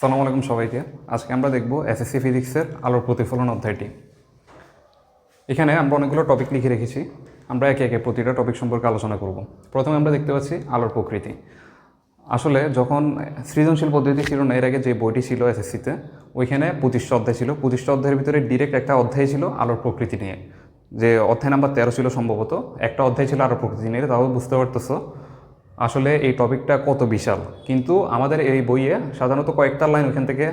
সালামু আলাইকুম সবাইকে। আজকে আমরা দেখব এসএসসি ফিজিক্সের আলোর প্রতিফলন অধ্যায়টি। এখানে আমরা অনেকগুলো টপিক লিখে রেখেছি। আমরা একে একে প্রতিটা টপিক সম্পর্কে আলোচনা করব। প্রথমে আমরা দেখতে পাচ্ছি আলোর প্রকৃতি। আসলে যখন সৃজনশীল পদ্ধতি ছিল না, এর আগে যে বইটি ছিল এসএসসিতে ওইখানে পঁচিশটা অধ্যায় ছিল। পঁচিশটা অধ্যায়ের ভিতরে ডিরেক্ট একটা অধ্যায় ছিল আলোর প্রকৃতি নিয়ে। যে অধ্যায় নাম্বার তেরো ছিল সম্ভবত। একটা অধ্যায় ছিল আলোর প্রকৃতি নিয়ে তাও বুঝতে পারতেছো। আসলে এই টপিকটা কত বিশাল? কিন্তু আমাদের এই বইয়ে সাধারণত কয়েকটা লাইন ওইখান থেকে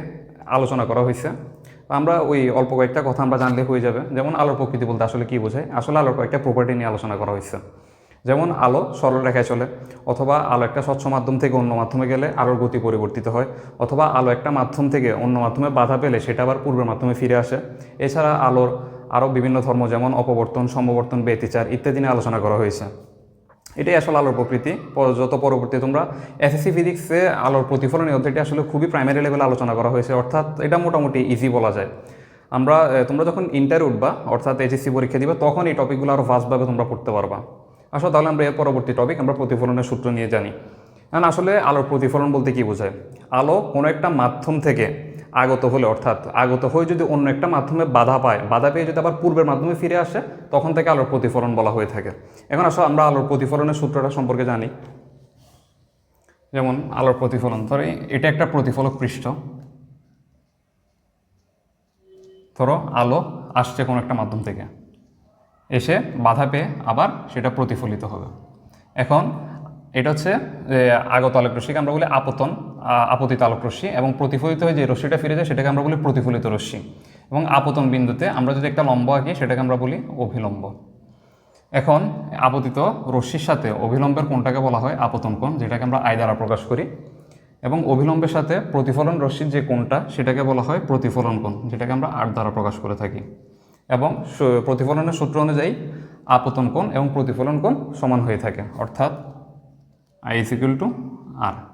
আলোচনা করা হয়েছে। আমরা ওই অল্প কয়েকটা কথা আমরা জানলে হয়ে যাবে। যেমন আলোর প্রকৃতি বলতে আসলে কী বোঝায়? আসলে আলোর কয়েকটা প্রপার্টি নিয়ে আলোচনা করা হয়েছে। যেমন আলো সরল রেখায় চলে, অথবা আলো একটা স্বচ্ছ মাধ্যম থেকে অন্য মাধ্যমে গেলে আলোর গতি পরিবর্তিত হয়, অথবা আলো একটা মাধ্যম থেকে অন্য মাধ্যমে বাধা পেলে সেটা আবার পূর্বের মাধ্যমে ফিরে আসে। এছাড়া আলোর আরও বিভিন্ন ধর্ম যেমন অপবর্তন, সমবর্তন, ব্যতিচার ইত্যাদি নিয়ে আলোচনা করা হয়েছে। এটাই আসলে আলোর প্রকৃতি। যত পরবর্তী তোমরা এসএসসি ফিজিক্সে আলোর প্রতিফলন অধ্যায়টি আসলে খুবই প্রাইমারি লেভেলে আলোচনা করা হয়েছে। অর্থাৎ এটা মোটামুটি ইজি বলা যায়। আমরা তোমরা যখন ইন্টার উঠবা, অর্থাৎ এইচএসসি পরীক্ষা দিবা, তখন এই টপিকগুলো আরও ভাস্টভাবে তোমরা পড়তে পারবা। আসলে তাহলে আমরা এর পরবর্তী টপিক আমরা প্রতিফলনের সূত্র নিয়ে জানি। কারণ আসলে আলোর প্রতিফলন বলতে কি বোঝায়? আলো কোনো একটা মাধ্যম থেকে আগত হলে, অর্থাৎ আগত হয়ে যদি অন্য একটা মাধ্যমে বাধা পায়, বাধা পেয়ে যদি আবার পূর্বের মাধ্যমে ফিরে আসে, তখন থেকে আলোর প্রতিফলন বলা হয়ে থাকে। এখন আসলে আমরা আলোর প্রতিফলনের সূত্রটা সম্পর্কে জানি। যেমন, আলোর প্রতিফলন ধরো এটা একটা প্রতিফলক পৃষ্ঠ। ধরো, আলো আসছে কোনো একটা মাধ্যম থেকে। এসে বাধা পেয়ে আবার সেটা প্রতিফলিত হবে। এখন, এটা হচ্ছে যে আগত আলোক রশ্মিকে আমরা বলি আপতন। আপতিত আলোক রশ্মি এবং প্রতিফলিত হয়ে যে রশ্মিটা ফিরে যায় সেটাকে আমরা বলি প্রতিফলিত রশ্মি এবং আপতন বিন্দুতে আমরা যদি একটা লম্ব আঁকি সেটাকে আমরা বলি অভিলম্ব। এখন আপতিত রশ্মির সাথে অভিলম্বের কোণটাকে বলা হয়? আপতন কোণ, যেটাকে আমরা আয় দ্বারা প্রকাশ করি। এবং অভিলম্বের সাথে প্রতিফলন রশ্মির যে কোণটা সেটাকে বলা হয় প্রতিফলন কোণ, যেটাকে আমরা আর দ্বারা প্রকাশ করে থাকি। এবং প্রতিফলনের সূত্র অনুযায়ী আপতন কোণ এবং প্রতিফলন কোণ সমান হয়ে থাকে, অর্থাৎ I is equal to R.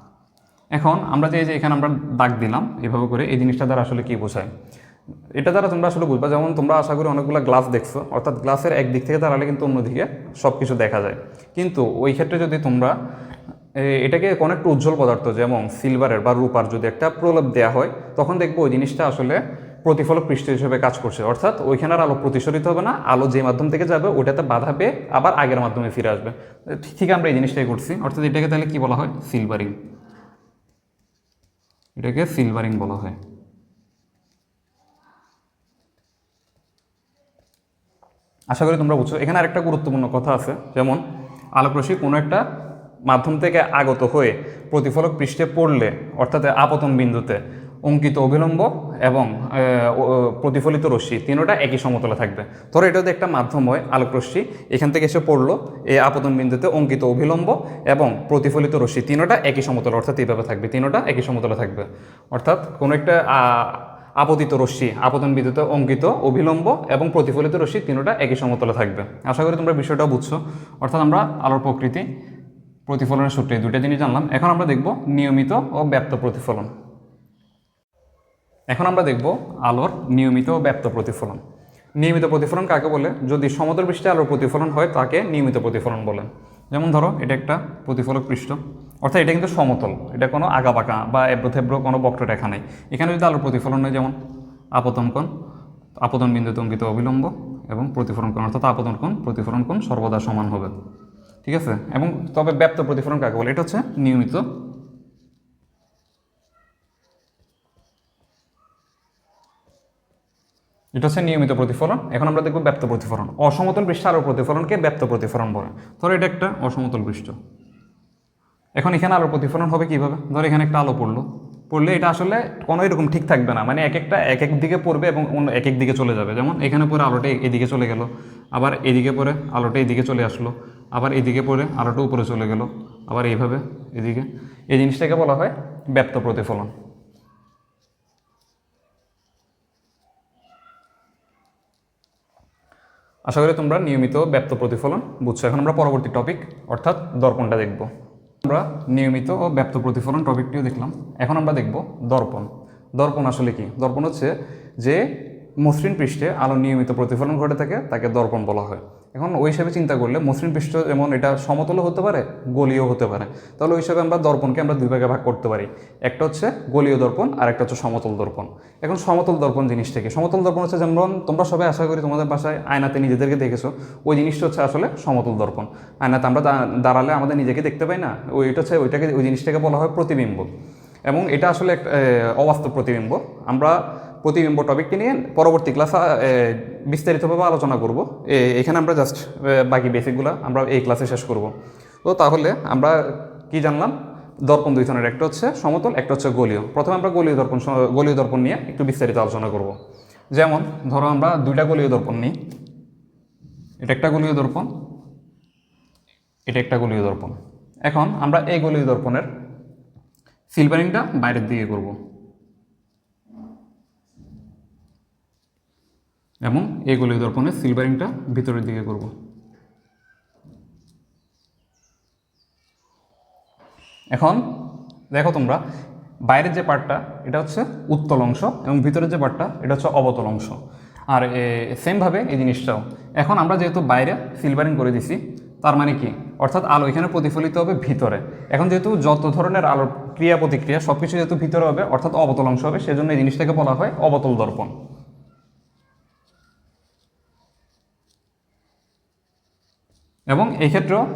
এখন আমরা যে এই যে এখানে আমরা দাগ দিলাম, এভাবে করে এই জিনিসটা দ্বারা আসলে কী বোঝায়? এটা দ্বারা তোমরা আসলে বুঝবা, যেমন তোমরা আশা করি অনেকগুলো গ্লাস দেখছ, অর্থাৎ গ্লাসের একদিক থেকে দাঁড়ালে কিন্তু অন্যদিকে সব কিছু দেখা যায়। কিন্তু ওই ক্ষেত্রে যদি তোমরা এটাকে কোনো একটা উজ্জ্বল পদার্থ, যেমন সিলভারের বা রূপার যদি একটা প্রলেপ দেওয়া হয়, তখন দেখব ওই জিনিসটা আসলে প্রতিফলক পৃষ্ঠ হিসেবে কাজ করছে। অর্থাৎ ওইখানে আর আলো প্রতিসরিত হবে না, আলো যে মাধ্যম থেকে যাবে ওটাতে বাধা পেয়ে আবার আগের মাধ্যমে ফিরে আসবে। ঠিক আমরা এই জিনিসটাই করছি। অর্থাৎ এটাকে তাহলে কি বলা হয়? সিলভারিং এটাকে সিলভারিং বলা হয়। আশা করি তোমরা বুঝছ। এখানে আরেকটা গুরুত্বপূর্ণ কথা আছে, যেমন আলোকরশ্মি কোনো একটা মাধ্যম থেকে আগত হয়ে প্রতিফলক পৃষ্ঠে পড়লে, অর্থাৎ আপতন বিন্দুতে অঙ্কিত অবিলম্ব এবং প্রতিফলিত রশ্মি, তিনোটা একই সমতলে থাকবে। ধরো এটা যদি একটা মাধ্যম হয় আলোকরশ্মি, এখান থেকে এসে পড়ল এই আপতন বিন্দুতে অঙ্কিত অবিলম্ব এবং প্রতিফলিত রশ্মি, তিনোটা একই সমতলে, অর্থাৎ এইভাবে থাকবে, তিনোটা একই সমতলে থাকবে। অর্থাৎ কোনো একটা আপতিত রশ্মি, আপতন বিদ্যুতে অঙ্কিত অভিলম্ব এবং প্রতিফলিত রশ্মি, তিনোটা একই সমতলে থাকবে। আশা করি তোমরা বিষয়টা বুঝছ। অর্থাৎ আমরা আলোর প্রকৃতি, প্রতিফলনের সূত্রে দুইটা জিনিস জানলাম। এখন আমরা দেখব নিয়মিত ও ব্যাপ্ত প্রতিফলন। এখন আমরা দেখব আলোর নিয়মিত ব্যাপ্ত প্রতিফলন। নিয়মিত প্রতিফলন কাকে বলে? যদি সমতল পৃষ্ঠে আলোর প্রতিফলন হয়, তাকে নিয়মিত প্রতিফলন বলেন। যেমন ধরো, এটা একটা প্রতিফলক পৃষ্ঠ। অর্থাৎ এটা কিন্তু সমতল, এটা কোনো আঁকাবাঁকা বা এবড়ো কোনো বক্ররেখা নেই। এখানে যদি আলোর প্রতিফলন হয়, যেমন আপতন কোণ, আপতন বিন্দুতে অঙ্কিত অবিলম্ব এবং প্রতিফলন কোণ, অর্থাৎ আপতন কোণ, প্রতিফলন কোণ সর্বদা সমান হবে। ঠিক আছে? এবং তবে ব্যাপ্ত প্রতিফলন কাকে বলে? এটা হচ্ছে নিয়মিত এটা হচ্ছে নিয়মিত প্রতিফলন। এখন আমরা দেখব ব্যাপ্ত প্রতিফলন। অসমতল পৃষ্ঠ আলোর প্রতিফলনকে ব্যাপ্ত প্রতিফলন বলে। ধরো এটা একটা অসমতল পৃষ্ঠ। এখন এখানে আলোর প্রতিফলন হবে কীভাবে? ধরো এখানে একটা আলো পড়ল। পড়লে এটা আসলে কোনো এরকম ঠিক থাকবে না। মানে এক একটা এক এক দিকে পড়বে এবং অন্য এক এক দিকে চলে যাবে। যেমন এখানে পরে আলোটা এদিকে চলে গেল। আবার এদিকে পরে আলোটা এদিকে চলে আসলো। আবার এদিকে পরে আলোটা উপরে চলে গেল। আবার এইভাবে এদিকে। এই জিনিসটাকে বলা হয় ব্যাপ্ত প্রতিফলন। আশা করি তোমরা নিয়মিত ব্যপ্ত প্রতিফলন বুঝছ। এখন আমরা পরবর্তী টপিক অর্থাৎ দর্পণটা দেখব। আমরা নিয়মিত ও ব্যপ্ত প্রতিফলন টপিকটিও দেখলাম। এখন আমরা দেখব দর্পণ। দর্পণ আসলে কি? দর্পণ হচ্ছে যে মসৃণ পৃষ্ঠে আলো নিয়মিত প্রতিফলন ঘটে থাকে, তাকে দর্পণ বলা হয়। এখন ওই হিসাবে চিন্তা করলে মসৃণ পৃষ্ঠ যেমন এটা সমতলও হতে পারে, গলীয় হতে পারে। তাহলে ওই হিসাবে আমরা দর্পণকে আমরা দুই ভাগে ভাগ করতে পারি। একটা হচ্ছে গলীয় দর্পণ আর একটা হচ্ছে সমতল দর্পণ। এখন সমতল দর্পণ জিনিসটা কি সমতল দর্পণ হচ্ছে যেমন তোমরা সবাই আশা করি তোমাদের বাসায় আয়নাতে নিজেদেরকে দেখেছ, ওই জিনিসটা হচ্ছে আসলে সমতল দর্পণ। আয়নাতে আমরা দাঁড়ালে আমাদের নিজেকে দেখতে পাই না ওইটা হচ্ছে, ওইটাকে, ওই জিনিসটাকে বলা হয় প্রতিবিম্ব। এবং এটা আসলে একটা অবাস্তব প্রতিবিম্ব। আমরা প্রতিবিম্ব টপিকটি নিয়ে পরবর্তী ক্লাসে বিস্তারিতভাবে আলোচনা করব। এখানে আমরা জাস্ট বাকি বেসিকগুলো আমরা এই ক্লাসে শেষ করব। তো তাহলে আমরা কি জানলাম? দর্পণ দুই ধরনের, একটা হচ্ছে সমতল, একটা হচ্ছে গলীয়। প্রথমে আমরা গলীয় দর্পণ গলীয় দর্পণ নিয়ে একটু বিস্তারিত আলোচনা করব। যেমন, ধরো আমরা দুইটা গলীয় দর্পণ নিই। এটা একটা গলীয় দর্পণ, এটা একটা গলীয় দর্পণ। এখন আমরা এই গলীয় দর্পণের সিলভারিংটা বাইরের দিকে করব। এবং এই গলীয় দর্পণের সিলভারিংটা ভিতরের দিকে করব। এখন দেখো তোমরা, বাইরের যে পার্টটা এটা হচ্ছে উত্তল অংশ এবং ভিতরের যে পার্টটা এটা হচ্ছে অবতল অংশ। আর সেমভাবে এই জিনিসটাও। এখন আমরা যেহেতু বাইরে সিলভারিং করে দিছি, তার মানে কি? অর্থাৎ আলো এখানে প্রতিফলিত হবে ভিতরে। এখন যেহেতু যত ধরনের আলোর ক্রিয়া প্রতিক্রিয়া সব কিছু যেহেতু ভিতরে হবে, অর্থাৎ অবতল অংশ হবে, সেজন্য এই জিনিসটাকে বলা হয় অবতল দর্পণ। এবং এই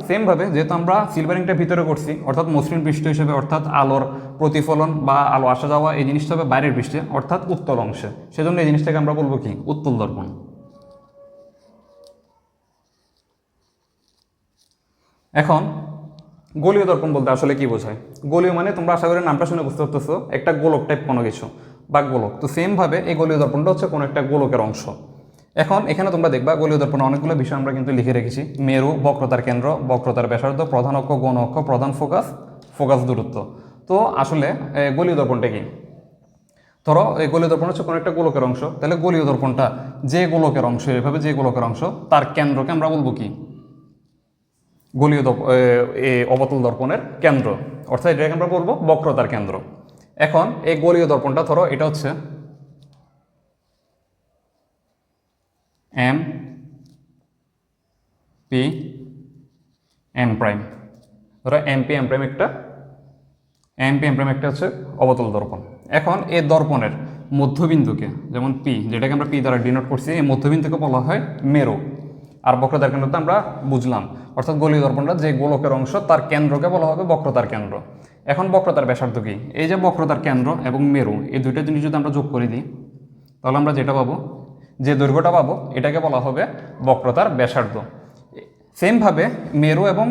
সেমভাবে যেহেতু আমরা সিলভারিংটা ভিতরে করছি, অর্থাৎ মসৃণ পৃষ্ঠ হিসেবে, অর্থাৎ আলোর প্রতিফলন বা আলো আসা যাওয়া, এই জিনিসটা হবে বাইরের পৃষ্ঠে, অর্থাৎ উত্তল অংশে। সেজন্য এই জিনিসটাকে আমরা বলব কি? উত্তল দর্পণ। এখন, গোলীয় দর্পণ বলতে আসলে কি বোঝায়? গোলীয় মানে তোমরা আশা করি নামটা শুনে বুঝতে পারতেছো, একটা গোলক টাইপ কোনো কিছু, বা গোলক। তো সেমভাবে এই গোলীয় দর্পণটা হচ্ছে কোনো একটা গোলকের অংশ। এখন এখানে তোমরা দেখবা গোলীয় দর্পণে অনেকগুলো বিষয় আমরা কিন্তু লিখে রেখেছি। মেরু, বক্রতার কেন্দ্র, বক্রতার ব্যাসার্ধ, প্রধান অক্ষ, গণ অক্ষ, প্রধান ফোকাস ফোকাস দূরত্ব। তো আসলে গোলীয় দর্পণটা কি? ধরো এই গোলীয় দর্পণ হচ্ছে কোনো একটা গোলকের অংশ। তাহলে গোলীয় দর্পণটা যে গোলকের অংশ, এভাবে যে গোলকের অংশ, তার কেন্দ্রকে আমরা বলব কি? গোলীয় অবতল দর্পণের কেন্দ্র। অর্থাৎ এটাকে আমরা বলব বক্রতার কেন্দ্র। এখন, এই গোলীয় দর্পণটা ধরো, এটা হচ্ছে এম পি এম প্রাইম ধরো এম পি এম প্রাইম একটা এম পি এম প্রাইম একটা হচ্ছে অবতল দর্পণ। এখন এই দর্পণের মধ্যবিন্দুকে, যেমন পি যেটাকে আমরা পি দ্বারা ডিনোট করছি, এই মধ্যবিন্দুকে বলা হয় মেরু। আর বক্রতার কেন্দ্র তো আমরা বুঝলাম। অর্থাৎ গলীয় দর্পণটা যে গোলকের অংশ, তার কেন্দ্রকে বলা হবে বক্রতার কেন্দ্র। এখন বক্রতার ব্যাসার্ধ কি? এই যে বক্রতার কেন্দ্র এবং মেরু, এই দুইটা জিনিস যদি আমরা যোগ করে দিই, তাহলে আমরা যেটা পাবো? যে দৈর্ঘ্যটা পাবো, এটাকে বলা হবে বক্রতার ব্যাসার্ধ। সেমভাবে মেরু এবং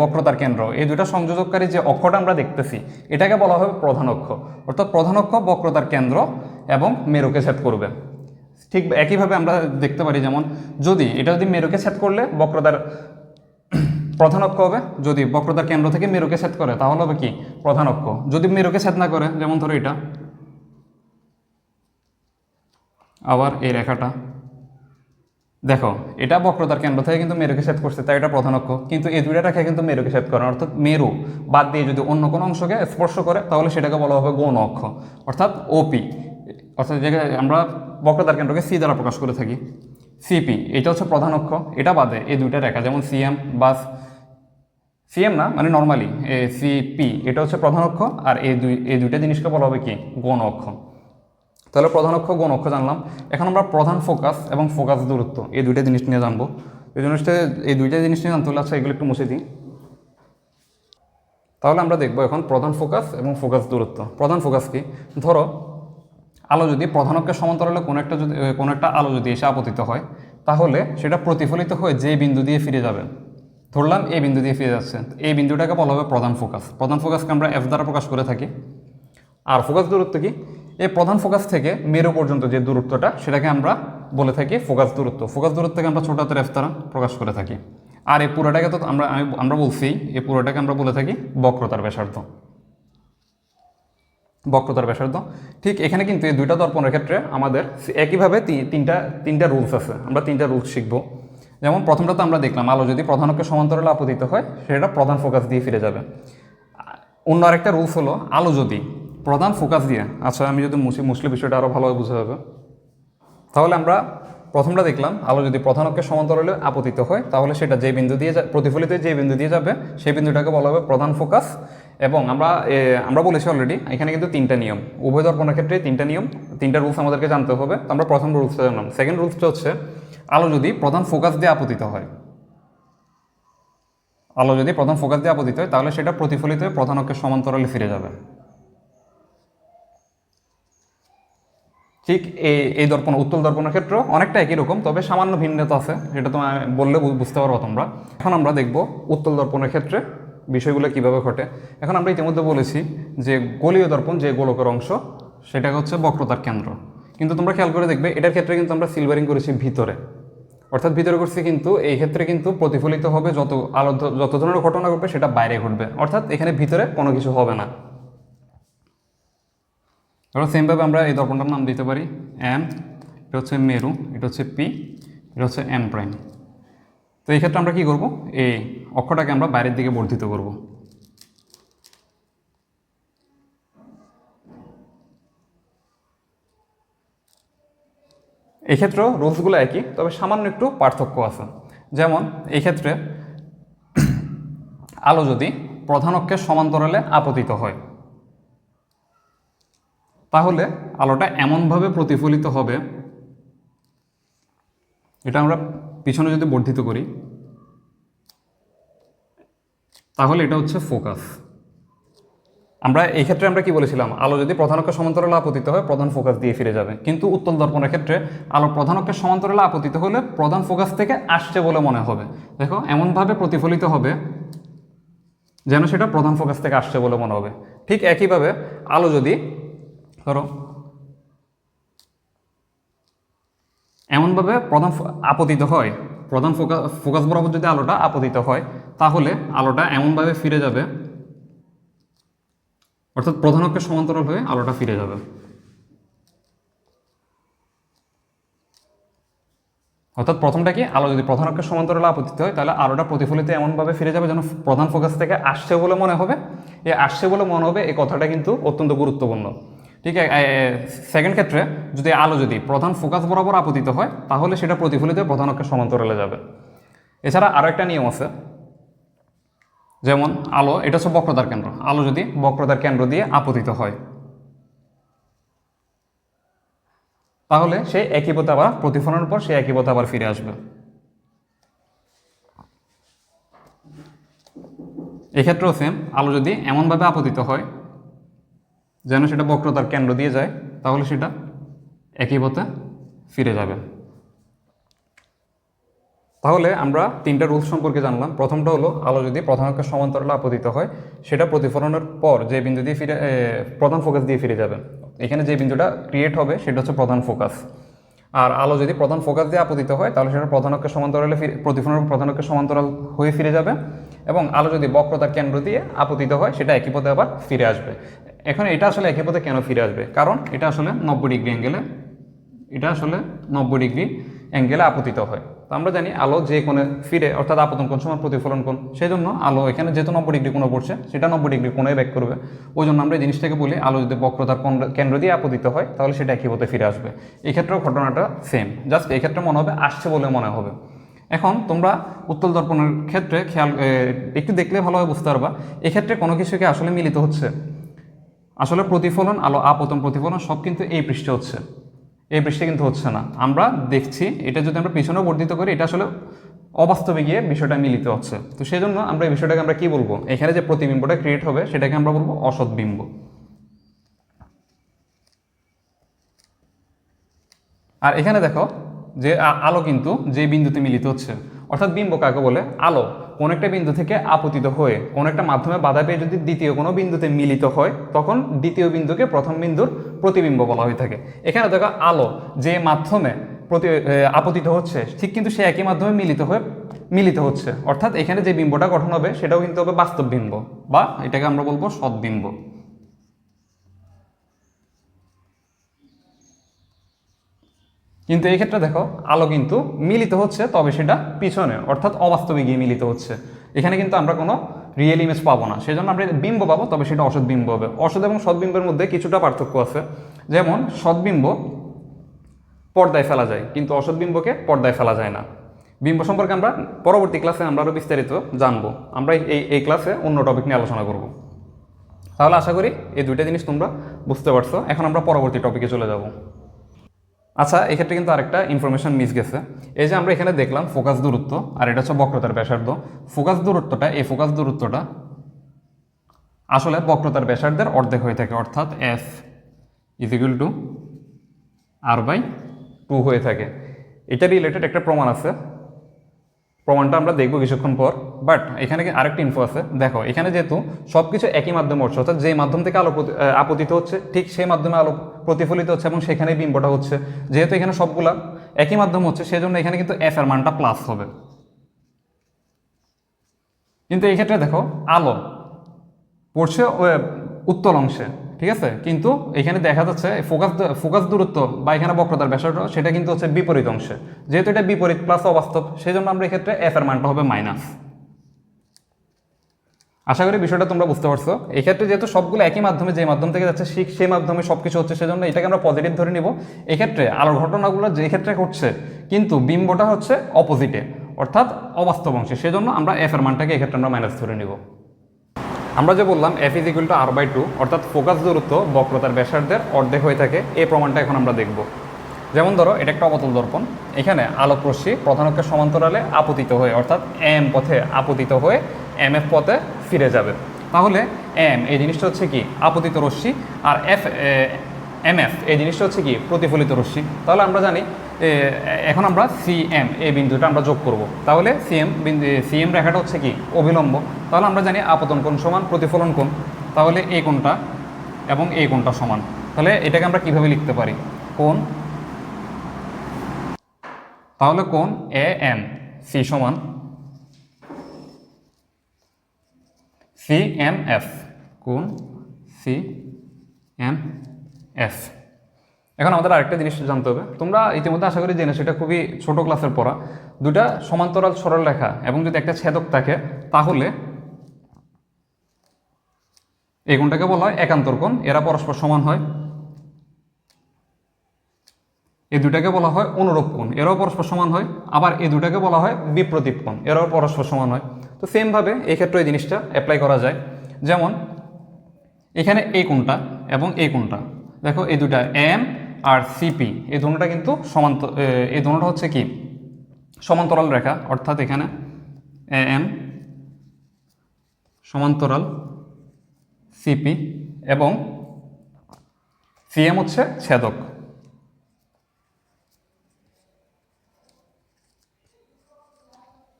বক্রতার কেন্দ্র, এই দুটা সংযোজককারী যে অক্ষটা আমরা দেখতেছি, এটাকে বলা হবে প্রধান অক্ষ। অর্থাৎ প্রধান অক্ষ বক্রতার কেন্দ্র এবং মেরুকে ছেদ করবে। ঠিক একইভাবে আমরা দেখতে পারি, যেমন যদি, এটা যদি মেরুকে ছেদ করলে বক্রতার প্রধান অক্ষ হবে, যদি বক্রতার কেন্দ্র থেকে মেরুকে ছেদ করে, তাহলে হবে কি? প্রধান অক্ষ। যদি মেরুকে ছেদ না করে, যেমন ধরো এটা। আবার এই রেখাটা। দেখো, এটা বক্রতার কেন্দ্র থেকে কিন্তু মেরুকে ছেদ করছে, তাই এটা প্রধান অক্ষ। কিন্তু এই দুইটা রেখা কিন্তু মেরুকে ছেদ করে অর্থাৎ মেরু বাদ দিয়ে যদি অন্য কোনো অংশকে স্পর্শ করে, তাহলে সেটাকে বলা হবে গৌণ অক্ষ। অর্থাৎ ওপি অর্থাৎ যেটা আমরা বক্রতার কেন্দ্রকে সি দ্বারা প্রকাশ করে থাকি। সিপি এটা হচ্ছে প্রধান অক্ষ, এটা বাদে এই দুইটা রেখা, যেমন সিএম বা সিএম না মানে নর্মালি এ সিপি এটা হচ্ছে প্রধান অক্ষ, আর এই দুই, এই দুইটা জিনিসকে বলা হবে কি? গৌণ অক্ষ। তাহলে প্রধান অক্ষ, গৌণ অক্ষ জানলাম। এখন আমরা প্রধান ফোকাস এবং ফোকাস দূরত্ব, এই দুইটা জিনিস নিয়ে জানব। এই জিনিসটা এই দুইটা জিনিস নিয়ে জানতে হলে আচ্ছা এগুলো একটু মুছে দিই। তাহলে আমরা দেখব এখন প্রধান ফোকাস এবং ফোকাস দূরত্ব। প্রধান ফোকাস কি? ধরো, আলো যদি প্রধান অক্ষের সমান্তরালে কোনো একটা যদি কোনো একটা আলো যদি এসে আপতিত হয়, তাহলে সেটা প্রতিফলিত হয়ে যে বিন্দু দিয়ে ফিরে যাবে। ধরলাম এই বিন্দু দিয়ে ফিরে যাচ্ছে। এই বিন্দুটাকে বলা হবে প্রধান ফোকাস প্রধান ফোকাসকে আমরা এফ দ্বারা প্রকাশ করে থাকি। আর ফোকাস দূরত্ব কি? এই প্রধান ফোকাস থেকে মেরু পর্যন্ত যে দূরত্বটা, সেটাকে আমরা বলে থাকি ফোকাস দূরত্ব। ফোকাস দূরত্বকে আমরা ছোট হাতের প্রকাশ করে থাকি। আর এই পুরোটাকে তো আমরা, আমি, আমরা বলছি, এই পুরোটাকে আমরা বলে থাকি বক্রতার ব্যাসার্ধ। বক্রতার ব্যাসার্ধ। ঠিক এখানে কিন্তু এই দুইটা দর্পণের ক্ষেত্রে আমাদের একইভাবে তিনটা তিনটা রুলস আছে। আমরা তিনটা রুলস শিখব। যেমন প্রথমটা তো আমরা দেখলাম, আলো যদি প্রধান অক্ষের সমান্তরালে আপতিত হয়, সেটা প্রধান ফোকাস দিয়ে ফিরে যাবে। অন্য আরেকটা রুলস হলো, আলো যদি প্রধান ফোকাস দিয়ে। আচ্ছা আমি যদি মুছি মুসলে বিষয়টা আরও ভালোভাবে বুঝতে হবে তাহলে আমরা প্রথমটা দেখলাম, আলো যদি প্রধান অক্ষের সমান্তরালে আপতিত হয়, তাহলে সেটা যে বিন্দু দিয়ে প্রতিফলিত যে বিন্দু দিয়ে যাবে সেই বিন্দুটাকে বলা হবে প্রধান ফোকাস এবং আমরা আমরা বলেছি অলরেডি এখানে কিন্তু তিনটা নিয়ম। উভয় দর্পণের ক্ষেত্রে তিনটা নিয়ম, তিনটা রুলস আমাদেরকে জানতে হবে। তো আমরা প্রথম রুলসটা জানলাম। সেকেন্ড রুলসটা হচ্ছে, আলো যদি প্রধান ফোকাস দিয়ে আপতিত হয়, আলো যদি প্রধান ফোকাস দিয়ে আপতিত হয়, তাহলে সেটা প্রতিফলিত হয়ে প্রধান অক্ষের সমান্তরালে ফিরে যাবে। ঠিক এই এই দর্পণ, উত্তল দর্পণের ক্ষেত্রে অনেকটা একই রকম, তবে সামান্য ভিন্নতা আছে, সেটা তো আমি বললে বুঝতে পারব তোমরা। এখন আমরা দেখব উত্তল দর্পণের ক্ষেত্রে বিষয়গুলো কীভাবে ঘটে। এখন আমরা ইতিমধ্যে বলেছি যে গোলীয় দর্পণ, যে গোলকের অংশ সেটা হচ্ছে বক্রতার কেন্দ্র। কিন্তু তোমরা খেয়াল করে দেখবে, এটার ক্ষেত্রে কিন্তু আমরা সিলভারিং করেছি ভিতরে। অর্থাৎ ভিতরে করছি কিন্তু, এই ক্ষেত্রে কিন্তু প্রতিফলিত হবে যত আলো, যত ধরনের ঘটনা ঘটবে, সেটা বাইরে ঘটবে। অর্থাৎ এখানে ভিতরে কোনো কিছু হবে না। ধরো সেমভাবে আমরা এই দর্পণটার নাম দিতে পারি এম এটা হচ্ছে মেরু, এটা হচ্ছে পি এটা হচ্ছে এম প্রাইম তো এই ক্ষেত্রে আমরা কি করব? এই অক্ষটাকে আমরা বাইরের দিকে বর্ধিত করব। এই ক্ষেত্রেও রুলসগুলো একই, তবে সামান্য একটু পার্থক্য আছে। যেমন, এই ক্ষেত্রে আলো যদি প্রধান অক্ষের সমান্তরালে আপতিত হয় তাহলে আলোটা এমনভাবে প্রতিফলিত হবে, এটা আমরা পিছনে যদি বর্ধিত করি, তাহলে এটা হচ্ছে ফোকাস। আমরা এই ক্ষেত্রে আমরা কি বলেছিলাম? আলো যদি প্রধান অক্ষের সমান্তরালে আপতিত হয়, প্রধান ফোকাস দিয়ে ফিরে যাবে। কিন্তু উত্তল দর্পণের ক্ষেত্রে আলো প্রধান সমান্তরালে আপতিত হলে প্রধান ফোকাস থেকে আসছে বলে মনে হবে। দেখো, এমনভাবে প্রতিফলিত হবে যেন সেটা প্রধান ফোকাস থেকে আসছে বলে মনে হবে। ঠিক একইভাবে আলো যদি ধরো, এমনভাবে প্রধান আপতিত হয়, প্রধান ফোকাস ফোকাস বরাবর যদি আলোটা আপতিত হয়, তাহলে আলোটা এমনভাবে ফিরে যাবে, অর্থাৎ প্রধান অক্ষের সমান্তরাল হয়ে আলোটা ফিরে যাবে। অর্থাৎ প্রথমটা কি, আলো যদি প্রধান অক্ষের সমান্তরালে আপতিত হয়, তাহলে আলোটা প্রতিফলিত এমনভাবে ফিরে যাবে যেন প্রধান ফোকাস থেকে আসছে বলে মনে হবে। এই আসছে বলে মনে হবে, এই কথাটা কিন্তু অত্যন্ত গুরুত্বপূর্ণ। ঠিক সেকেন্ড ক্ষেত্রে যদি আলো যদি প্রধান ফোকাস বরাবর আপতিত হয়, তাহলে সেটা প্রতিফলিত প্রধান অক্ষের সমান্তরালে যাবে। এছাড়া আরও একটা নিয়ম আছে, যেমন আলো, এটা হচ্ছে বক্রতার কেন্দ্র। আলো যদি বক্রতার কেন্দ্র দিয়ে আপতিত হয়, তাহলে সে একই পথে আবার প্রতিফলনের পর সে একই পথে আবার ফিরে আসবে। এক্ষেত্রেও সেম আলো যদি এমনভাবে আপতিত হয় যেন সেটা বক্রতার কেন্দ্র দিয়ে যায়, তাহলে সেটা একই পথে ফিরে যাবে। তাহলে আমরা তিনটা রুলস সম্পর্কে জানলাম। প্রথমটা হলো, আলো যদি প্রধান অক্ষের সমান্তরালে আপতিত হয়, সেটা প্রতিফলনের পর যে বিন্দু দিয়ে ফিরে প্রধান ফোকাস দিয়ে ফিরে যাবে। এখানে যে বিন্দুটা ক্রিয়েট হবে, সেটা হচ্ছে প্রধান ফোকাস আর আলো যদি প্রধান ফোকাস দিয়ে আপতিত হয়, তাহলে সেটা প্রধান অক্ষের সমান্তরালে প্রতিফলনের প্রধান অক্ষের সমান্তরাল হয়ে ফিরে যাবে। এবং আলো যদি বক্রতার কেন্দ্র দিয়ে আপতিত হয়, সেটা একই পথে আবার ফিরে আসবে। এখন এটা আসলে একই পথে কেন ফিরে আসবে? কারণ এটা আসলে নব্বই ডিগ্রি অ্যাঙ্গেলে এটা আসলে নব্বই ডিগ্রি অ্যাঙ্গেলে আপতিত হয়। তো আমরা জানি আলো যে কোণে ফিরে, অর্থাৎ আপতন কোণ সমান প্রতিফলন কোণ সেই জন্য আলো এখানে যেহেতু নব্বই ডিগ্রি কোণে পড়ছে, সেটা নব্বই ডিগ্রি কোণে ব্যাক করবে। ওই জন্য আমরা এই জিনিসটাকে বলি, আলো যদি বক্রতার কেন্দ্র দিয়ে আপতিত হয়, তাহলে সেটা একই পথে ফিরে আসবে। এই ক্ষেত্রেও ঘটনাটা সেম জাস্ট এই ক্ষেত্রে মনে হবে, আসছে বলে মনে হবে। এখন তোমরা উত্তল দর্পণের ক্ষেত্রে খেয়াল একটু দেখলে ভালোভাবে বুঝতে পারবা। এক্ষেত্রে কোনো কিছুকে আসলে মিলিত হচ্ছে। আসলে প্রতিফলন, আলো, আপতন প্রতিফলন সব কিন্তু এই পৃষ্ঠে হচ্ছে। এই পৃষ্ঠে কিন্তু হচ্ছে না। আমরা দেখছি, এটা যদি আমরা পিছনেও বর্ধিত করি, এটা আসলে অবাস্তবে গিয়ে বিষয়টা মিলিত হচ্ছে। তো সেই জন্য আমরা এই বিষয়টাকে আমরা কি বলব? এখানে যে প্রতিবিম্বটা ক্রিয়েট হবে, সেটাকে আমরা বলব অসৎ বিম্ব আর এখানে দেখো যে আলো কিন্তু যে বিন্দুতে মিলিত হচ্ছে। অর্থাৎ বিম্ব কাকে বলে? আলো। কোন একটা বিন্দু থেকে আপতিত হয়ে, কোন একটা মাধ্যমে বাধা পেয়ে যদি দ্বিতীয় কোনো বিন্দুতে মিলিত হয়, তখন দ্বিতীয় বিন্দুকে প্রথম বিন্দুর প্রতিবিম্ব বলা হয়ে থাকে। এখানে দেখো আলো যে মাধ্যমে প্রতি আপতিত হচ্ছে, ঠিক কিন্তু সে একই মাধ্যমে মিলিত হয়ে, মিলিত হচ্ছে। অর্থাৎ এখানে যে বিম্বটা গঠন হবে, সেটাও কিন্তু হবে বাস্তব বিম্ব, বা এটাকে আমরা বলব সদ্বিম্ব কিন্তু এই ক্ষেত্রে দেখো, আলো কিন্তু মিলিত হচ্ছে, তবে সেটা পিছনে, অর্থাৎ অবাস্তবে গিয়ে মিলিত হচ্ছে। এখানে কিন্তু আমরা কোনো রিয়েল ইমেজ পাবো না। সেজন্য আমরা বিম্ব পাবো, তবে সেটা অসৎ বিম্ব হবে। অসৎ এবং সদ্বিম্বের মধ্যে কিছুটা পার্থক্য আছে। যেমন সদ্বিম্ব পর্দায় ফেলা যায়, কিন্তু অসৎ বিম্বকে পর্দায় ফেলা যায় না। বিম্ব সম্পর্কে আমরা পরবর্তী ক্লাসে আমরা আরও বিস্তারিত জানব। আমরা এই এই ক্লাসে অন্য টপিক নিয়ে আলোচনা করব। তাহলে আশা করি এই দুইটা জিনিস তোমরা বুঝতে পারছ। এখন আমরা পরবর্তী টপিকে চলে যাব। আচ্ছা এক্ষেত্রে কিন্তু আরেকটা ইনফরমেশন মিস গেছে। এই যে আমরা এখানে দেখলাম ফোকাস দূরত্ব, আর এটা হচ্ছে বক্রতার ব্যাসার্ধ। ফোকাস দূরত্বটা, এই ফোকাস দূরত্বটা আসলে বক্রতার ব্যাসার্ধের অর্ধেক হয়ে থাকে, অর্থাৎ F is equal to R by two হয়ে থাকে। এটা রিলেটেড একটা প্রমাণ আছে। প্রমাণটা আমরা দেখব কিছুক্ষণ পর বাট এখানে আরেকটা ইনফো আছে? দেখো, এখানে যেহেতু সব কিছু একই মাধ্যমে হচ্ছে অর্থাৎ যে মাধ্যম থেকে আলো আপতিত হচ্ছে, ঠিক সেই মাধ্যমে আলো প্রতিফলিত হচ্ছে এবং সেখানে বিম্বটা হচ্ছে। যেহেতু এখানে সবগুলা একই মাধ্যম হচ্ছে, সেজন্য এখানে কিন্তু এফ এর মানটা প্লাস হবে। কিন্তু এই ক্ষেত্রে দেখো, আলো পড়ছে উত্তল অংশে, ঠিক আছে? কিন্তু এখানে দেখা যাচ্ছে ফোকাস ফোকাস দূরত্ব বা এখানে বক্রতার ব্যাসার্ধ, সেটা কিন্তু হচ্ছে বিপরীত অংশে। যেহেতু এটা বিপরীত প্লাস অবাস্তব সেই জন্য আমরা এক্ষেত্রে এফ এর মানটা হবে মাইনাস আশা করি বিষয়টা তোমরা বুঝতে পারছ। এই ক্ষেত্রে যেহেতু সবগুলো একই মাধ্যমে যে মাধ্যম থেকে যাচ্ছে শিখ সেই মাধ্যমে সব কিছু হচ্ছে, সেজন্য এটাকে আমরা পজিটিভ ধরে নিব। এক্ষেত্রে আলোর ঘটনাগুলো যে ক্ষেত্রে ঘটছে, কিন্তু বিম্বটা হচ্ছে অপোজিটে অর্থাৎ অবাস্তব অংশে। সেজন্য আমরা এফ এর মানটাকে এক্ষেত্রে আমরা মাইনাস ধরে নিব। আমরা যে বললাম F is equal to R by two অর্থাৎ ফোকাস দূরত্ব, বক্রতার ব্যাসার্ধের অর্ধেক হয়ে থাকে এই প্রমাণটা এখন আমরা দেখব। যেমন ধরো, এটা একটা অবতল দর্পণ। এখানে আলোক রশ্মি প্রধানকের সমান্তরালে আপতিত হয়ে, অর্থাৎ এম পথে আপতিত হয়ে এম এফ পথে ফিরে যাবে। তাহলে এম এই জিনিসটা হচ্ছে কি? আপতিত রশ্মি আর এফ এম এফ এই জিনিসটা হচ্ছে কি? প্রতিফলিত রশ্মি। তাহলে আমরা জানি এখন আমরা সি এম এই বিন্দুটা আমরা যোগ করব। তাহলে সিএম বিন্দু সিএম রেখাটা হচ্ছে কি? অবিলম্ব। তাহলে আমরা জানি আপতন কোণ সমান প্রতিফলন কোণ। তাহলে এই কোণটা এবং এই কোণটা সমান। তাহলে এটাকে আমরা কীভাবে লিখতে পারি? কোণ, তাহলে কোণ এ এম সি সমান সি এম এফ কোণ সি এম এফ এখন আমাদের আরেকটা জিনিস জানতে হবে। তোমরা ইতিমধ্যে আশা করি জেনে সেটা খুবই ছোট ক্লাসের পড়া। দুটা সমান্তরাল সরল রেখা এবং যদি একটা ছেদক থাকে, তাহলে এই কোণটাকে বলা হয় একান্তর কোণ। এরা পরস্পর সমান হয়। এই দুটাকে বলা হয় অনুরূপ কোণ। এরাও পরস্পর সমান হয়। আবার এই দুটাকে বলা হয় বিপ্রতীপ কোণ। এরাও পরস্পর সমান হয়। তো সেমভাবে এই ক্ষেত্রে এই জিনিসটা অ্যাপ্লাই করা যায়। যেমন, এখানে এই কোনটা এবং এই কোনটা? দেখো, এই দুটা এম আর সিপি এই দুটোটা কিন্তু সমান্ত এই দুটোটা হচ্ছে কি? সমান্তরাল রেখা, অর্থাৎ এখানে এম সমান্তরাল সিপি এবং সিএম হচ্ছে ছেদক।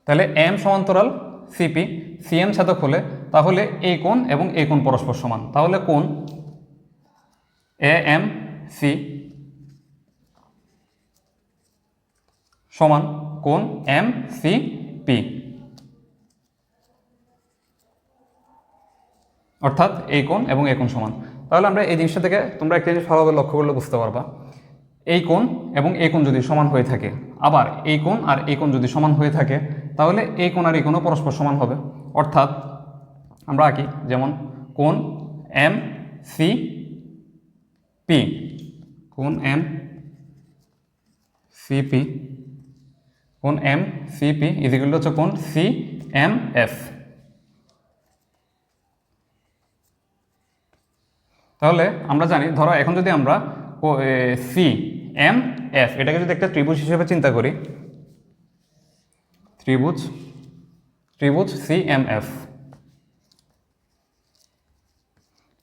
তাহলে এম সমান্তরাল সিপি, সিএম ছেদক হলে তাহলে এই কোণ এবং এই কোণ পরস্পর সমান। তাহলে কোণ? এ, এম, সি সমান কোণ এম, সি, পি। অর্থাৎ এই কোণ এবং এই কোণ সমান। তাহলে আমরা এই জিনিসটা থেকে তোমরা একটা জিনিস ভালোভাবে লক্ষ্য করলে বুঝতে পারবা। এই কোণ এবং এই কোণ যদি সমান হয়ে থাকে, আবার এই কোণ আর এই কোণ যদি সমান হয়ে থাকে তাহলে এই কোণ আর এই কোণও পরস্পর সমান হবে। অর্থাৎ আমরা আঁকি যেমন কোণ এম সি পি। কোণ এম সিপি কোণ M C CP is equal হচ্ছে কোণ সি এম এফ। তাহলে আমরা জানি, ধরো এখন যদি আমরা সি এম এফ, এটাকে যদি একটা ত্রিভুজ হিসেবে চিন্তা করি ত্রিভুজ ত্রিভুজ সি এম এফ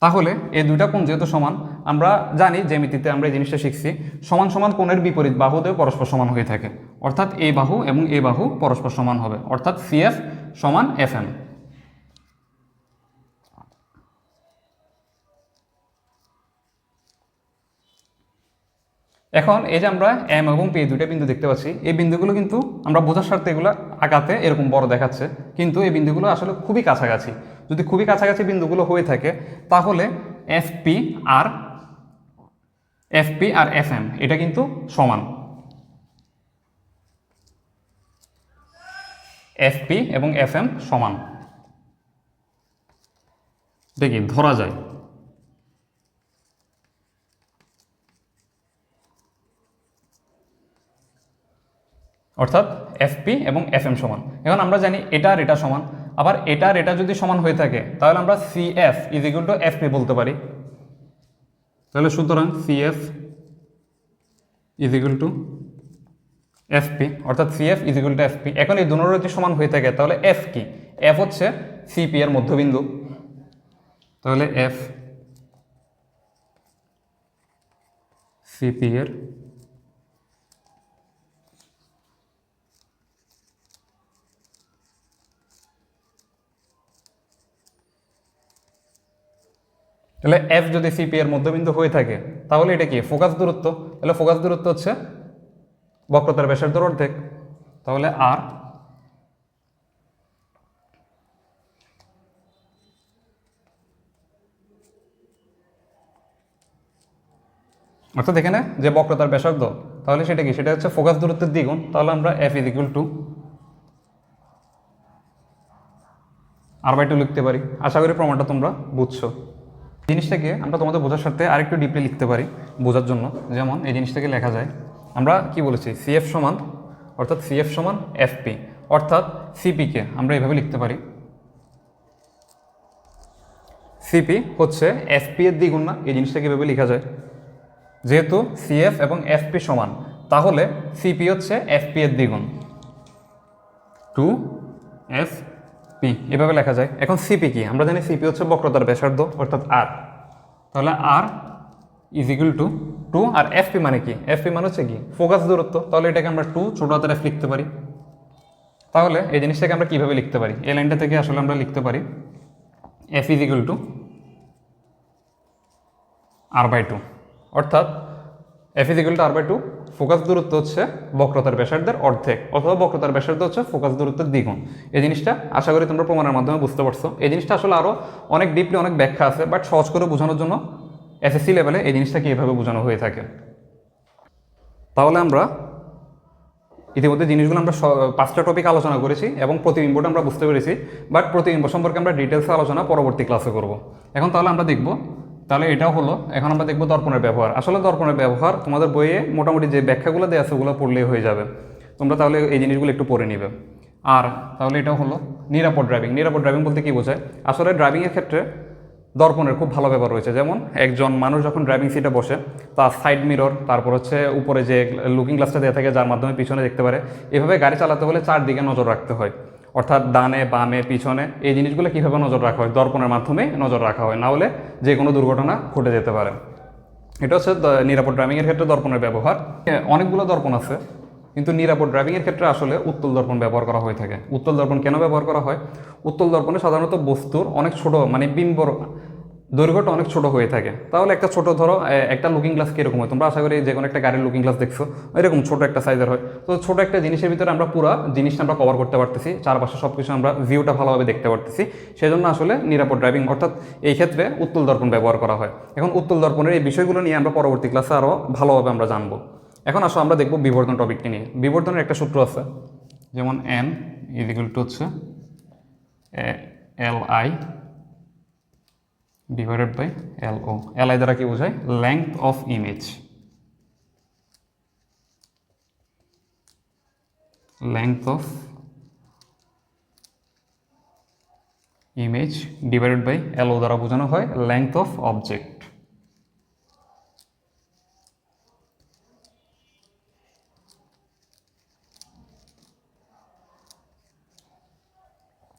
তাহলে এই দুইটা কোণ যেহেতু সমান, আমরা জানি জ্যামিতিতে আমরা এই জিনিসটা শিখছি, সমান সমান কোণের বিপরীত বাহুতেও পরস্পর সমান হয়ে থাকে। অর্থাৎ এই বাহু এবং এই বাহু পরস্পর সমান হবে। অর্থাৎ সিএফ সমান এফ এম এখন এই যে আমরা এম এবং পি দুইটা বিন্দু দেখতে পাচ্ছি, এই বিন্দুগুলো কিন্তু আমরা বোঝার স্বার্থে এগুলো আঁকাতে এরকম বড় দেখাচ্ছে, কিন্তু এই বিন্দুগুলো আসলে খুবই কাছাকাছি। যদি খুবই কাছাকাছি বিন্দুগুলো হয়ে থাকে, তাহলে এফপি আর এফপি আর এফ এম এটা কিন্তু সমান। এফপি এবং এফ এম সমান। দেখি, ধরা যায়। অর্থাৎ এফপি এবং এফ এম সমান। এখন আমরা জানি এটা আর এটা সমান। আবার এটা আর এটা যদি সমান হয়ে থাকে, তাহলে আমরা C F is equal to FP বলতে পারি। তাহলে সুতরাং C F is equal to FP অর্থাৎ CF is equal to FP এখন এই দুটোর যদি সমান হয়ে থাকে, তাহলে এফ কি? এফ হচ্ছে সিপি এর মধ্যবিন্দু। তাহলে এফ সিপি এর তাহলে এফ যদি সিপি এর মধ্যবিন্দু হয়ে থাকে, তাহলে এটা কি? ফোকাস দূরত্ব। তাহলে ফোকাস দূরত্ব হচ্ছে বক্রতার ব্যাসার্ধর অর্ধেক। তাহলে আর অর্থাৎ এখানে যে বক্রতার ব্যাসার্ধ, তাহলে সেটা কি? সেটা হচ্ছে ফোকাস দূরত্বের দ্বিগুণ। তাহলে আমরা F is equal to R by two লিখতে পারি। আশা করি প্রমাণটা তোমরা বুঝছ। জিনিসটাকে আমরা তোমাদের বোঝার সাথে আরেকটু ডিপলি লিখতে পারি, বোঝার জন্য। যেমন এই জিনিসটাকে লেখা যায়, আমরা কি বলেছি? সিএফ সমান, অর্থাৎ সিএফ সমান এফপি অর্থাৎ সিপিকে আমরা এভাবে লিখতে পারি। সিপি হচ্ছে এফপি এর দ্বিগুণ না, এই জিনিসটাকে এভাবে লেখা যায়। যেহেতু সিএফ এবং এফপি সমান, তাহলে সিপি হচ্ছে এফপি এর দ্বিগুণ। টু এফ পি, এভাবে লেখা যায়। এখন সিপি কি? আমরা জানি সিপি হচ্ছে বক্রতার ব্যাসার্ধ, অর্থাৎ আর। তাহলে R is equal to two R FP মানে কি? এফপি মানে হচ্ছে কি? ফোকাস দূরত্ব। তাহলে এটাকে আমরা টু ছোট হাতের এফ লিখতে পারি। তাহলে এই জিনিসটাকে আমরা কীভাবে লিখতে পারি? এই লাইনটা থেকে আসলে আমরা লিখতে পারি F is equal to R by two অর্থাৎ F is equal to R by two focus দূরত্ব হচ্ছে বক্রতার ব্যাসার্ধের অর্ধেক অথবা বক্রতার ব্যাসার্ধ হচ্ছে ফোকাস দূরত্বের দ্বিগুণ। এই জিনিসটা আশা করি তোমরা প্রমাণের মাধ্যমে বুঝতে পারছ। এই জিনিসটা আসলে আরও অনেক ডিপলি অনেক ব্যাখ্যা আছে বাট সহজ করে বোঝানোর জন্য এসএসসি লেভেলে এই জিনিসটাকে এভাবে বোঝানো হয়ে থাকে। তাহলে আমরা ইতিমধ্যে জিনিসগুলো আমরা পাঁচটা টপিক আলোচনা করেছি এবং প্রতিবিম্বটা আমরা বুঝতে পেরেছি বাট প্রতিবিম্ব সম্পর্কে আমরা ডিটেলসে আলোচনা পরবর্তী ক্লাসে করব। এখন তাহলে আমরা দেখব তাহলে এটাও হলো, এখন আমরা দেখব দর্পণের ব্যবহার। আসলে দর্পণের ব্যবহার, তোমাদের বইয়ে মোটামুটি যে ব্যাখ্যাগুলো দেওয়া আছে ওগুলো পড়লেই হয়ে যাবে। তোমরা তাহলে এই জিনিসগুলো একটু পড়ে নিবে। আর তাহলে এটাও হলো নিরাপদ ড্রাইভিং নিরাপদ ড্রাইভিং বলতে কী বোঝায়? আসলে ড্রাইভিংয়ের ক্ষেত্রে দর্পণের খুব ভালো ব্যাপার রয়েছে। যেমন একজন মানুষ যখন ড্রাইভিং সিটে বসে, তার সাইড মিরর তারপর হচ্ছে উপরে যে লুকিং গ্লাসটা দেওয়া থাকে, যার মাধ্যমে পিছনে দেখতে পারে, এভাবে গাড়ি চালাতে হলে চারদিকে নজর রাখতে হয়। অর্থাৎ ডানে, বামে, পিছনে, এই জিনিসগুলো কীভাবে নজর রাখা হয়? দর্পণের মাধ্যমে নজর রাখা হয়। না হলে যে কোনো দুর্ঘটনা ঘটে যেতে পারে। এটা হচ্ছে নিরাপদ ড্রাইভিংয়ের ক্ষেত্রে দর্পণের ব্যবহার। অনেকগুলো দর্পণ আছে, কিন্তু নিরাপদ ড্রাইভিংয়ের ক্ষেত্রে আসলে উত্তল দর্পণ ব্যবহার করা হয়ে থাকে। উত্তল দর্পণ কেন ব্যবহার করা হয়? উত্তল দর্পণে সাধারণত বস্তুর অনেক ছোট মানে বিম্বর দৈর্ঘ্যটা অনেক ছোট হয়ে থাকে। তাহলে একটা ছোট ধরো একটা লুকিং গ্লাস কীরকম হয়? তোমরা আশা করি যে কোনো একটা গাড়ির লুকিং গ্লাস দেখছ। এরকম ছোট একটা সাইজের হয়। তো ছোট একটা জিনিসের ভিতরে আমরা পুরো জিনিসটা আমরা কভার করতে পারতেছি। চারপাশে সব কিছু আমরা ভিউটা ভালোভাবে দেখতে পারতেছি। সেজন্য আসলে নিরাপদ ড্রাইভিং অর্থাৎ এই ক্ষেত্রে উত্তল দর্পণ ব্যবহার করা হয়। এখন উত্তল দর্পণের এই বিষয়গুলো নিয়ে আমরা পরবর্তী ক্লাসে আরও ভালোভাবে আমরা জানব। এখন আসো, আমরা দেখব বিবর্তন টপিকটি নিয়ে। বিবর্তনের একটা সূত্র আছে, যেমন এন ইজিক্যাল টু হচ্ছে L I divided by L O L I দ্বারা কি বোঝায়? Length of image length of image divided by L O দ্বারা বোঝানো হয় লেংথ অফ অবজেক্ট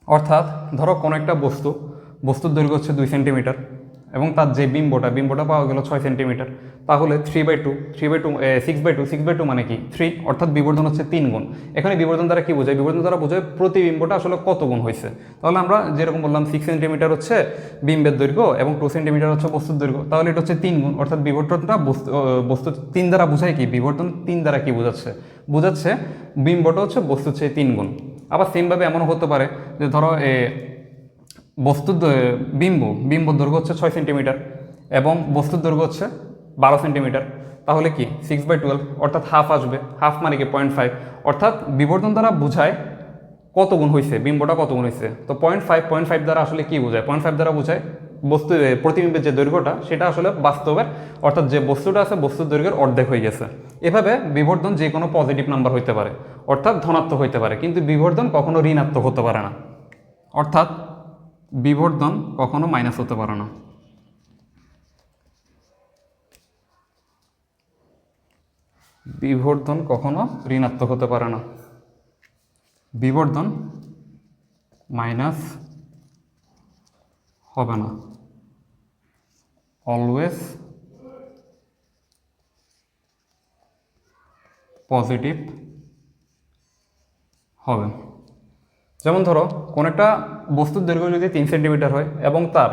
অর্থাৎ ধরো কোনো একটা বস্তু বস্তুর দৈর্ঘ্য হচ্ছে দুই সেন্টিমিটার এবং তার যে বিম্বটা বিম্বটা পাওয়া গেল ছয় সেন্টিমিটার। তাহলে three by two three by two six by two six by two মানে কি? থ্রি অর্থাৎ বিবর্ধন হচ্ছে তিন গুণ। এখানে বিবর্ধন দ্বারা কী বোঝায়? বিবর্ধন দ্বারা বোঝায় প্রতিবিম্বটা আসলে কত গুণ হয়েছে। তাহলে আমরা যেরকম বললাম সিক্স সেন্টিমিটার হচ্ছে বিম্বের দৈর্ঘ্য এবং টু সেন্টিমিটার হচ্ছে বস্তুর দৈর্ঘ্য। তাহলে এটা হচ্ছে তিন গুণ, অর্থাৎ বিবর্তনটা বস্তু বস্তু তিন দ্বারা বোঝায় কি? বিবর্তন তিন দ্বারা কি বোঝাচ্ছে? বোঝাচ্ছে বিম্বটা হচ্ছে বস্তুর চেয়ে তিন গুণ। আবার সেমভাবে এমনও হতে পারে যে ধরো বস্তুর বিম্ব বিম্বর দৈর্ঘ্য হচ্ছে ছয় সেন্টিমিটার এবং বস্তুর দৈর্ঘ্য হচ্ছে বারো সেন্টিমিটার তাহলে কি? সিক্স বাই টুয়েলভ অর্থাৎ হাফ আসবে। হাফ মানে কি? পয়েন্ট ফাইভ অর্থাৎ বিবর্তন দ্বারা বোঝায় কত গুণ হয়েছে বিম্বটা কত গুণ হয়েছে তো পয়েন্ট ফাইভ পয়েন্ট ফাইভ দ্বারা আসলে কী বোঝায়? পয়েন্ট ফাইভ দ্বারা বোঝায় বস্তু প্রতিবিম্বের যে দৈর্ঘ্যটা, সেটা আসলে বাস্তবের, অর্থাৎ যে বস্তুটা আছে, বস্তুর দৈর্ঘ্যের অর্ধেক হয়ে গেছে। এভাবে বিবর্ধন যে কোনো পজিটিভ নাম্বার হইতে পারে, অর্থাৎ ধনাত্মক হইতে পারে। কিন্তু বিবর্ধন কখনো ঋণাত্মক হতে পারে না। অর্থাৎ বিবর্ধন কখনো মাইনাস হতে পারে না। বিবর্ধন কখনো ঋণাত্মক হতে পারে না। বিবর্ধন মাইনাস হবে না। অলওয়েজ পজিটিভ হবে। যেমন ধরো, কোন একটা বস্তুর দৈর্ঘ্য যদি তিন সেন্টিমিটার হয় এবং তার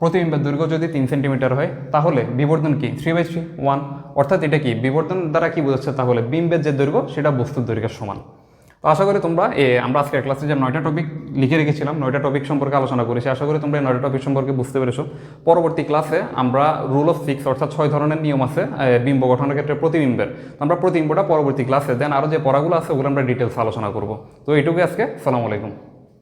প্রতিবিম্বের দৈর্ঘ্য যদি তিন সেন্টিমিটার হয়, তাহলে বিবর্তন কি? থ্রি বাই থ্রি ওয়ান অর্থাৎ এটা কি? বিবর্তন দ্বারা কি বোঝাচ্ছে? তাহলে বিম্বের যে দৈর্ঘ্য, সেটা বস্তুর দৈর্ঘ্যের সমান। তো আশা করি তোমরা এ, আমরা আজকে ক্লাসে যে নয়টা টপিক লিখে রেখেছিলাম, নয়টা টপিক সম্পর্কে আলোচনা করেছি। আশা করি তোমরা এই নয়টা টপিক সম্পর্কে বুঝতে পেরেছ। পরবর্তী ক্লাসে আমরা রুল অফ সিক্স অর্থাৎ ছয় ধরনের নিয়ম আছে বিম্ব গঠনের ক্ষেত্রে প্রতিবিম্বের। আমরা প্রতিবিম্বটা পরবর্তী ক্লাসে দেন আরও যে পড়াগুলো আছে, ওগুলো আমরা ডিটেলস আলোচনা করব। তো এইটুকুই আজকে। সালাম আলাইকুম।